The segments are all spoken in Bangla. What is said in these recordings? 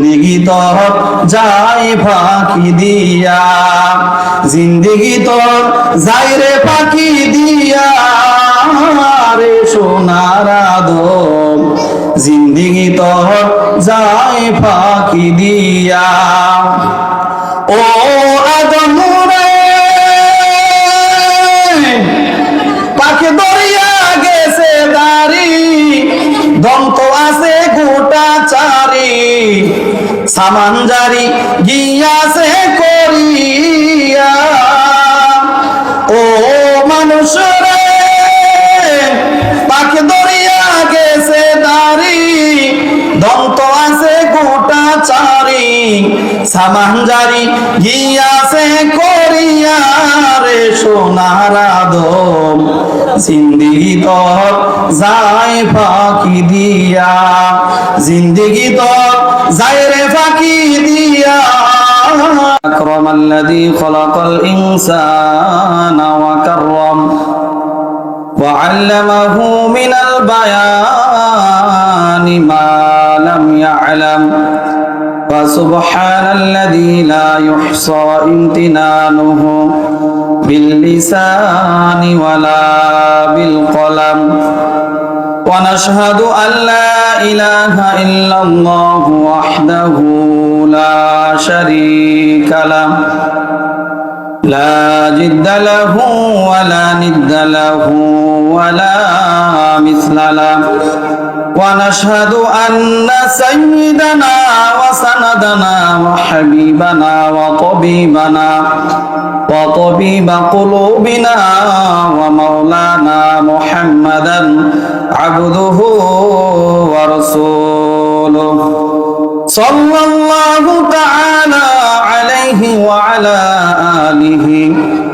জিন্দিগি তোর যাই ফাঁকি দিয়া। জিন্দিগি তোর যাই রে ফাঁকি দিয়া। রে সোনার আদম, জিন্দিগি তোর যাই ফাঁকি দিয়া। ও সামান জারি গিয়াছে করিয়া। ও মানুষ রে পাখি দরিয়া গেছে দাড়ি, দন্ত আছে গোটা চারি। সামান জারি গিয়াছে করিয়া রে, সোনার আদম। জিন্দিগি তোর যাই ফাঁকি দিয়া জিন্দিগি তোর যাই রে ফাঁকি দিয়া أكرم الذي خلق الإنسان وكرم وعلمه من البيان ما لم يعلم فسبحان الذي لا يحصى امتنانه باللسان ولا بالقلم. ونشهد أن لا إله إلا الله وحده لا شريك له. لا جد له ولا ند له ولا مثل له. ونشهد أن سيدنا وسندنا وحبيبنا وطبيبنا وطبيب قلوبنا ومولانا محمدا عبده ورسوله صلى الله تعالى عليه وعلى آله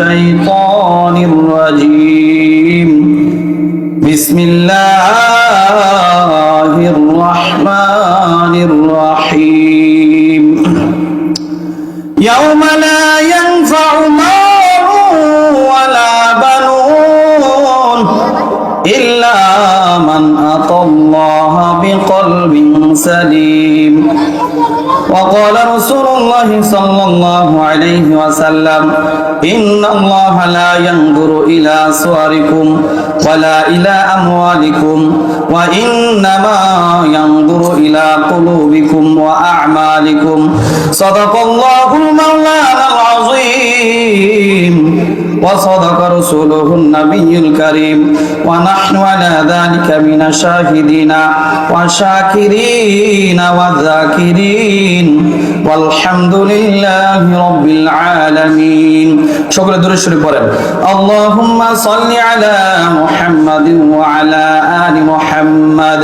الشيطان الرجيم بسم الله الرحمن الرحيم يوم لا ينفع مال ولا بنون إلا من أتى الله بقلب سليم وقال رسول الله صلى الله عليه وسلم إن الله لا ينظر إلى صوركم ولا إلى أموالكم وإنما ينظر إلى قلوبكم وأعمالكم. صدق الله المولانا العظيم. وصدق رسوله النبي الكريم ونحن على ذلك من الشاهدين والشاكرين والذاكرين والحمد لله رب العالمين شكرا درش পড়েন اللهم صل على محمد وعلى آل محمد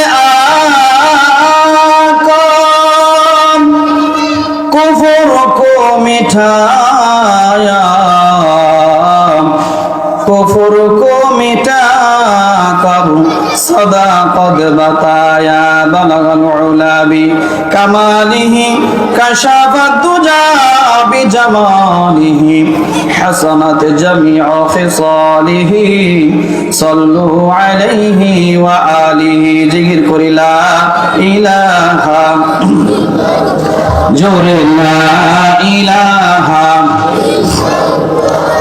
কুফর কো মিটা কব সদা কদ বাতায়া বালাগাল উলাবি, কামালিহি কাশাফাত দুজা বিজামালিহি, হাসানাত করিলা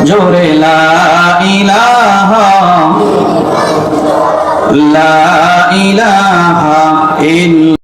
জোরে লা ইলাহা লা ইলাহা ইল্লা